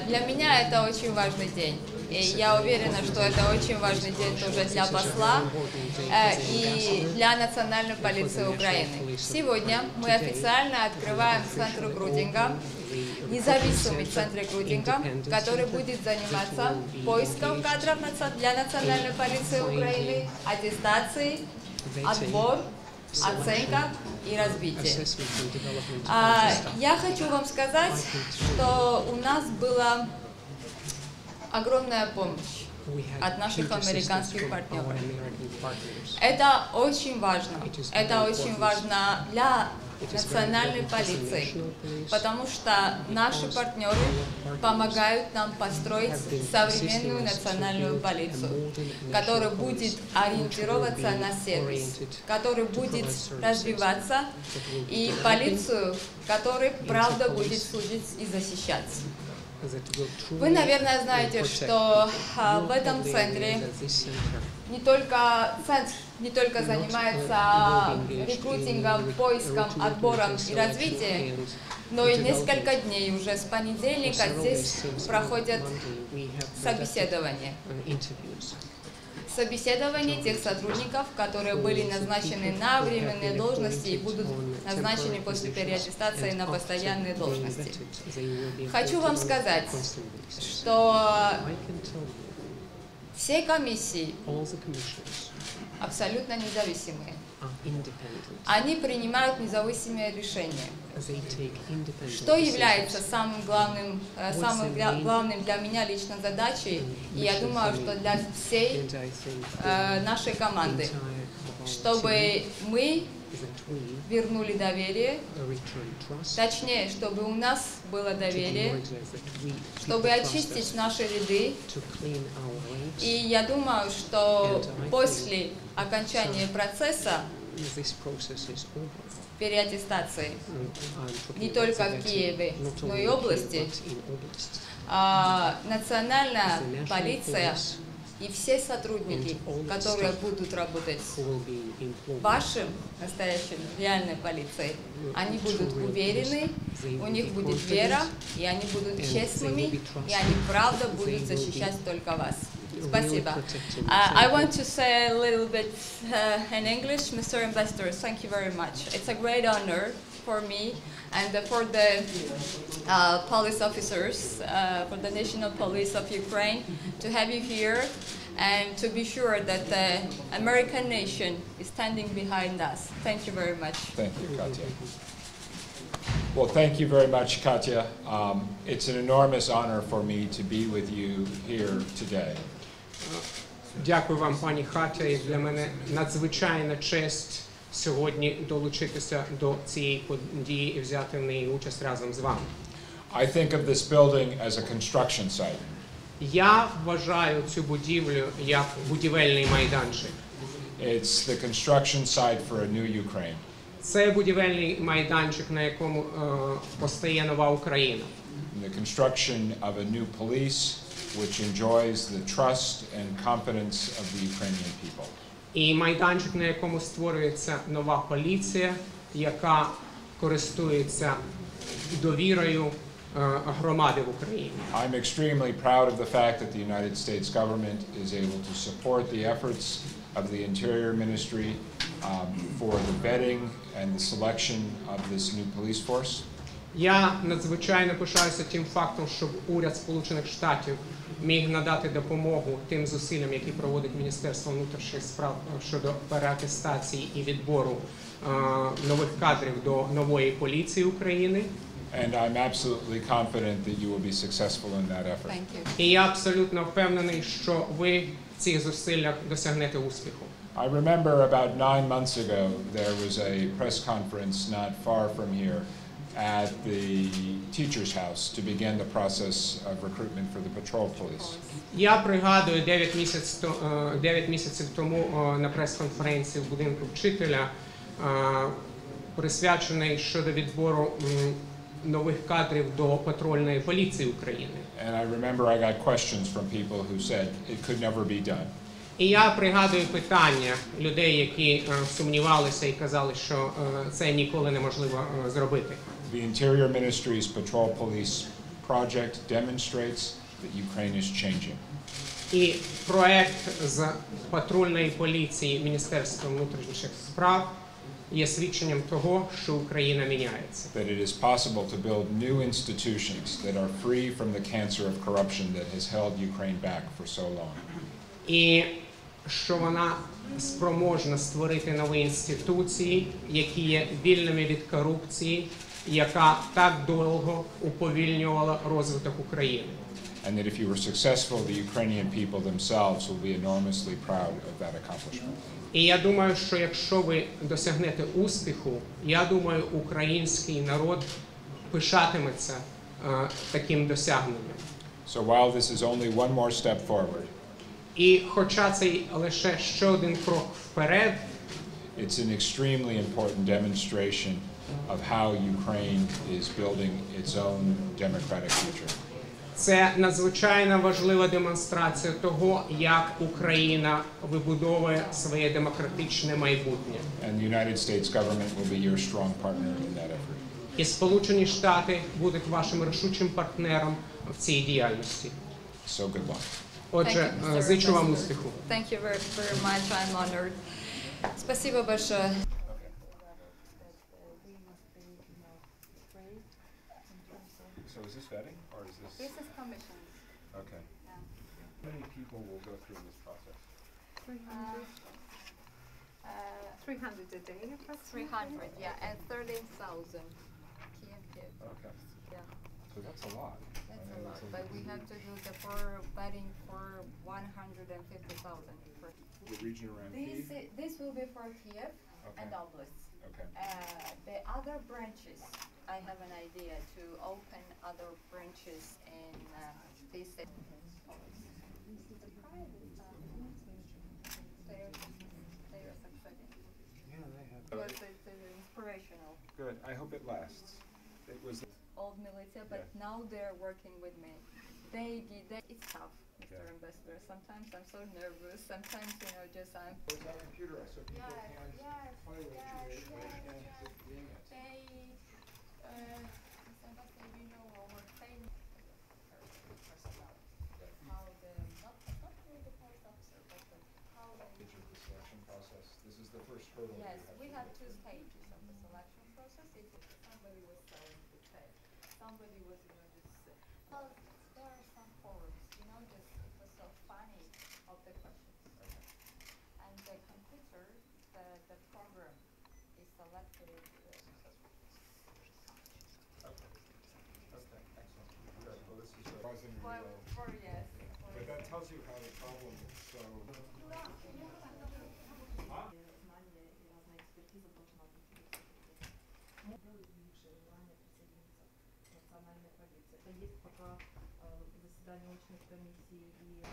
Для меня это очень важный день. И я уверена, что это очень важный день тоже для посла э, и для Национальной полиции Украины. Сегодня мы официально открываем центр Грудинга, независимый центр Грудинга, который будет заниматься поиском кадров для Национальной полиции Украины, аттестацией, отбор, оценка и развитие. А, я хочу вам сказать, что у нас была огромная помощь от наших американских партнеров. Это очень важно. Это очень важно для национальной полиции, потому что наши партнеры помогают нам построить современную национальную полицию, которая будет ориентироваться на сервис, которая будет развиваться, и полицию, которая правда будет служить и защищать. Вы, наверное, знаете, что а, в этом центре не только центр не только занимается рекрутингом, поиском, отбором и развитием, но и несколько дней уже с понедельника здесь проходят собеседования. Собеседование тех сотрудников, которые были назначены на временные должности и будут назначены после переаттестации на постоянные должности. Хочу вам сказать, что все комиссии абсолютно независимые. Они принимают независимые решения. Что является самым главным, э, самым гля- главным для меня лично задачей, и я думаю, что для всей э, нашей команды, чтобы мы вернули доверие, точнее, чтобы у нас было доверие, чтобы очистить наши ряды. И я думаю, что после окончания процесса переаттестации не только в Киеве, но и области, а, национальная полиция и все сотрудники, которые будут работать вашим настоящим реальной полицией, они будут уверены, у них будет вера, и они будут честными, и они правда будут защищать только вас. Спасибо. Uh, I want to say a little bit uh, in English, Mr. Ambassador, thank you very much. It's a great honor for me and uh, for the uh, police officers, uh, for the National Police of Ukraine, to have you here and to be sure that the American nation is standing behind us. Thank you very much. Thank you, Katya. Well, thank you very much, Katya. Um, It's an enormous honor for me to be with you here today. Дякую вам, пані Хатя. І для мене надзвичайна честь сьогодні долучитися до цієї події і взяти в неї участь разом з вами. I think of this building as a construction site. Я вважаю цю будівлю як будівельний майданчик. It's the construction site for a new Ukraine. Це будівельний майданчик, на якому е, постає нова Україна. The construction of a new police which enjoys the trust and confidence of the Ukrainian people. І майданчик, на якому створюється нова поліція, яка користується довірою е, громади в Україні. I'm extremely proud of the fact that the United States government is able to support the efforts of the Interior Ministry um, for the vetting and the selection of this new police force. Я надзвичайно пишаюся тим фактом, щоб уряд Сполучених Штатів міг надати допомогу тим зусиллям, які проводить Міністерство внутрішніх справ щодо переатестації і відбору е, нових кадрів до нової поліції України. And I'm absolutely confident that you will be successful in that effort. Thank you. І я абсолютно впевнений, що ви в цих зусиллях досягнете успіху. I remember about nine months ago, there was a press conference not far from here at the teacher's house to begin the process of recruitment for the patrol police. Я пригадую 9 місяців, то- е, 9 місяців тому е, на прес-конференції в будинку вчителя, е, присвячений щодо відбору нових кадрів до патрульної поліції України. And I remember I got questions from people who said it could never be done. І я пригадую питання людей, які е, сумнівалися і казали, що це ніколи неможливо зробити. The Interior Ministry's patrol police project demonstrates that Ukraine is changing. І проект з патрульної поліції Міністерства внутрішніх справ є свідченням того, що Україна міняється. that it is possible to build new institutions that are free from the cancer of corruption that has held Ukraine back for so long. І що вона спроможна створити нові інституції, які є вільними від корупції, яка так довго уповільнювала розвиток України. And that if you were successful, the Ukrainian people themselves will be enormously proud of that accomplishment. І я думаю, що якщо ви досягнете успіху, я думаю, український народ пишатиметься е, таким досягненням. So while this is only one more step forward, І хоча це лише ще один крок вперед, it's an extremely important demonstration of how Ukraine is building its own democratic future. це надзвичайно важлива демонстрація того, як Україна вибудовує своє демократичне майбутнє. And the United States government will be your strong partner in that effort. І Сполучені Штати будуть вашим рішучим партнером в цій діяльності. So good luck. Отже, Thank you, е, зичу вам успіху. Thank you very, very much. I'm honored. Спасибо большое. People will go through this process? Three hundred. Uh, Three hundred a day Three hundred, yeah, and thirteen thousand. Okay. Yeah, So that's a lot. I that's a mean, lot, it's but we have to do the for betting for one hundred and fifty thousand. The region around This, Kyiv? i- this will be for Kiev and Okay. Oblast. Okay. Uh, the other branches, I have an idea to open other branches in, uh, this. They, they are succeeding. Yeah, they have. But it's inspirational. Good. I hope it lasts. It was. old military, but Yeah. now they're working with me. They did that. It's tough, Mr. Yeah. Ambassador. Sometimes I'm so nervous. Sometimes, you know, just I'm. Where's our computer? I saw people Yes, hand yes, filing yes, yes, yes. to doing it. They, uh, Mr. Ambassador, you know our training personnel. How the, not, not really the post officer, but the, how they. Did you the selection process? This is the first hurdle. Yes, have we have two stages of the selection process. If somebody was selling the tech, somebody was, you know, just, well, there are some forums, you know, just, it was so funny of the questions. And the computer, the, the program is selected uh. Okay. Okay, excellent. Good. Well, this is causing For, yes. for- But that tells you how the problem is so. национальной полиции. Это есть пока э, заседание очных комиссий и